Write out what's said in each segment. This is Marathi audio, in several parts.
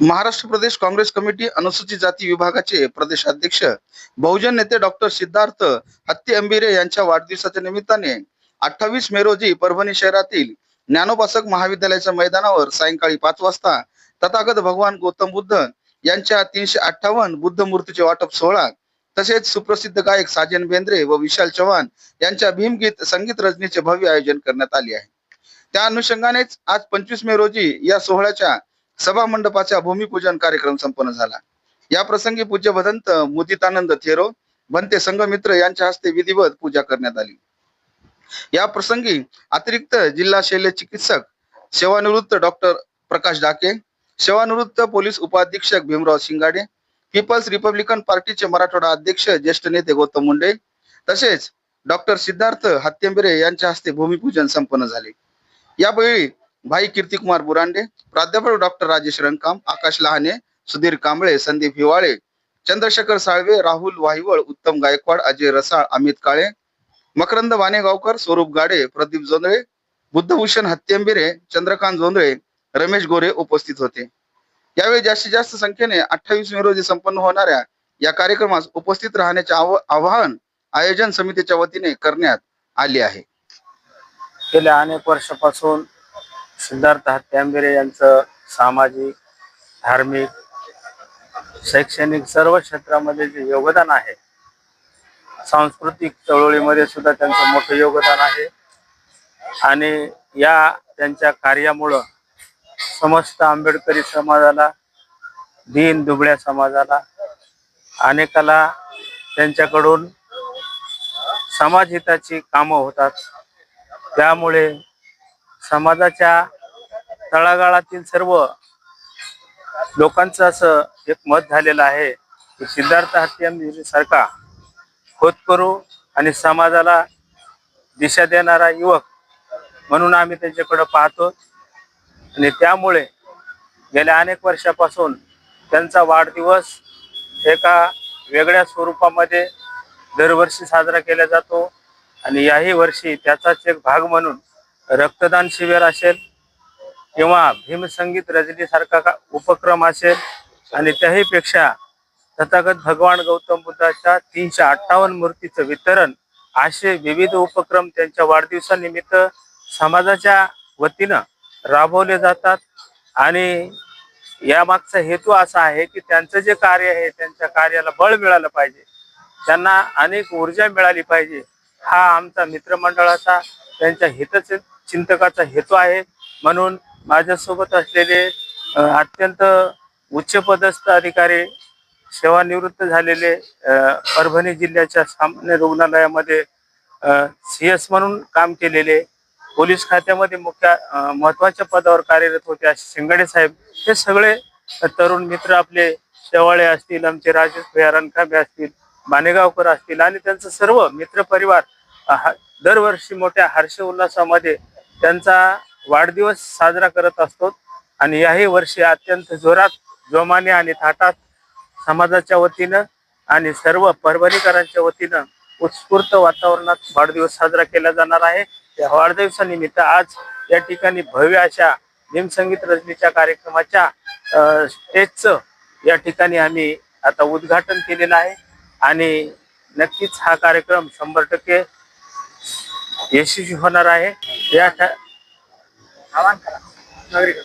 महाराष्ट्र प्रदेश काँग्रेस कमिटी अनुसूचित जाती विभागाचे प्रदेशाध्यक्ष बहुजन नेते डॉक्टर सिद्धार्थ हत्ती अंबिरे यांच्या वाढदिवसाच्या निमित्ताने अठ्ठावीस मे रोजी परभणी शहरातील ज्ञानोपासक महाविद्यालयाच्या मैदानावर सायंकाळी पाच वाजता तथागत भगवान गौतम बुद्ध यांच्या तीनशे अठ्ठावन्न बुद्ध मूर्तीचे वाटप सोहळा तसेच सुप्रसिद्ध गायक साजन बेंद्रे व विशाल चव्हाण यांच्या भीमगीत संगीत रचनेचे भव्य आयोजन करण्यात आले आहे. त्या अनुषंगानेच आज पंचवीस मे रोजी या सोहळ्याच्या सभा मंडपाचा भूमिपूजन कार्यक्रम संपन्न झाला. या प्रसंगी पूज्य भदंत मुदितानंद थेरो भंते संघमित्र यांच्या हस्ते विधिवत पूजा करण्यात आली. या प्रसंगी अतिरिक्त जिल्हा शल्य चिकित्सक सेवानिवृत्त डॉक्टर प्रकाश डाके सेवानिवृत्त पोलीस उपाधीक्षक भीमराव शिंगाडे पीपल्स रिपब्लिकन पार्टीचे मराठवाडा अध्यक्ष ज्येष्ठ नेते गौतम मुंडे तसेच डॉक्टर सिद्धार्थ हत्यंबिरे यांच्या हस्ते भूमिपूजन संपन्न झाले. यावेळी भाई कीर्तिकुमार बुरांडे प्राध्यापक डॉक्टर राजेश रंकाम आकाश लहाने सुधीर कांबळे संदीप हिवाळे चंद्रशेखर साळवे राहुल वाहिवळ उत्तम गायकवाड अजय रसाळ अमित काळे मकरंद वानेगावकर स्वरूप गाडे प्रदीप जोंधळे बुद्धभूषण हत्यंबिरे चंद्रकांत जोंधळे रमेश गोरे उपस्थित होते. यावेळी जास्तीत जास्त संख्येने अठ्ठावीस मे रोजी संपन्न होणाऱ्या या कार्यक्रमास उपस्थित राहण्याचे आव- आवाहन आयोजन समितीच्या वतीने करण्यात आले आहे. गेल्या अनेक वर्षापासून सिद्धार्थ हत्यांबिरे यांचं सामाजिक धार्मिक शैक्षणिक सर्व क्षेत्रामध्ये जे योगदान आहे सांस्कृतिक चळवळीमध्ये सुद्धा त्यांचं मोठं योगदान आहे. आणि या त्यांच्या कार्यामुळं समस्त आंबेडकरी समाजाला दीन दुबळ्या समाजाला अनेकाला त्यांच्याकडून समाजहिताची कामं होतात. त्यामुळे समाजाच्या तळागाळातील सर्व लोकांचं असं एक मत झालेलं आहे की सिद्धार्थ हत्यार सारखा होतकरू आणि समाजाला दिशा देणारा युवक म्हणून आम्ही त्यांच्याकडं पाहतो आणि त्यामुळे गेल्या अनेक वर्षापासून त्यांचा वाढदिवस एका वेगळ्या स्वरूपामध्ये दरवर्षी साजरा केला जातो. आणि याही वर्षी त्याचाच एक भाग म्हणून रक्तदान शिबिर असेल किंवा भीमसंगीत रजनीसारखा का उपक्रम असेल आणि त्याहीपेक्षा तथागत भगवान गौतम बुद्धाच्या तीनशे अठ्ठावन्न मूर्तीचं वितरण असे विविध उपक्रम त्यांच्या वाढदिवसानिमित्त समाजाच्या वतीनं राबवले जातात. आणि यामागचा हेतू असा आहे की त्यांचं जे कार्य आहे त्यांच्या कार्याला बळ मिळालं पाहिजे. त्यांना अनेक ऊर्जा मिळाली पाहिजे. हा आमचा मित्रमंडळाचा त्यांच्या हित चिंतकाचा हेतू आहे. म्हणून माझ्यासोबत असलेले अत्यंत उच्चपदस्थ अधिकारी सेवानिवृत्त झालेले परभणी जिल्ह्याच्या सामान्य रुग्णालयामध्ये सी एस म्हणून काम केलेले पोलीस खात्यामध्ये मुख्य महत्त्वाच्या पदावर कार्यरत होते असे शिंगाडे साहेब. हे सगळे तरुण मित्र आपले शेवाळे असतील आमचे राजेश भैया रणखांबे असतील बानेगावकर असतील आणि त्यांचं सर्व मित्रपरिवार हा- दरवर्षी मोठ्या हर्ष उल्हासामध्ये त्यांचा वाढदिवस साजरा करत असतो आणि याही वर्षी अत्यंत जोरात जोमाने आणि थाटात समाजाच्या वतीनं आणि सर्व परभणीकरांच्या वतीनं उत्स्फूर्त वातावरणात वाढदिवस साजरा केला जाणार आहे. या वाढदिवसानिमित्त आज या ठिकाणी भव्य अशा भीमसंगीत रजनीच्या कार्यक्रमाच्या स्टेजचं या ठिकाणी आम्ही आता उद्घाटन केलेलं आहे. आणि नक्कीच हा कार्यक्रम शंभर टक्के यशस्वी होणार आहे. या ठ-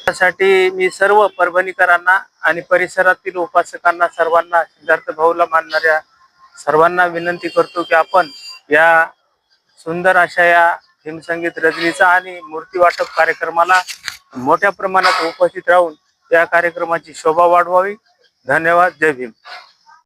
त्यासाठी मी सर्व परभणीकरांना आणि परिसरातील उपासकांना सर्वांना सिद्धार्थ भाऊला मानणाऱ्या सर्वांना विनंती करतो की आपण या सुंदर अशा या भीमसंगीत रजनीचा आणि मूर्ती वाटप कार्यक्रमाला मोठ्या प्रमाणात उपस्थित राहून या कार्यक्रमाची शोभा वाढवावी. धन्यवाद. जय भीम.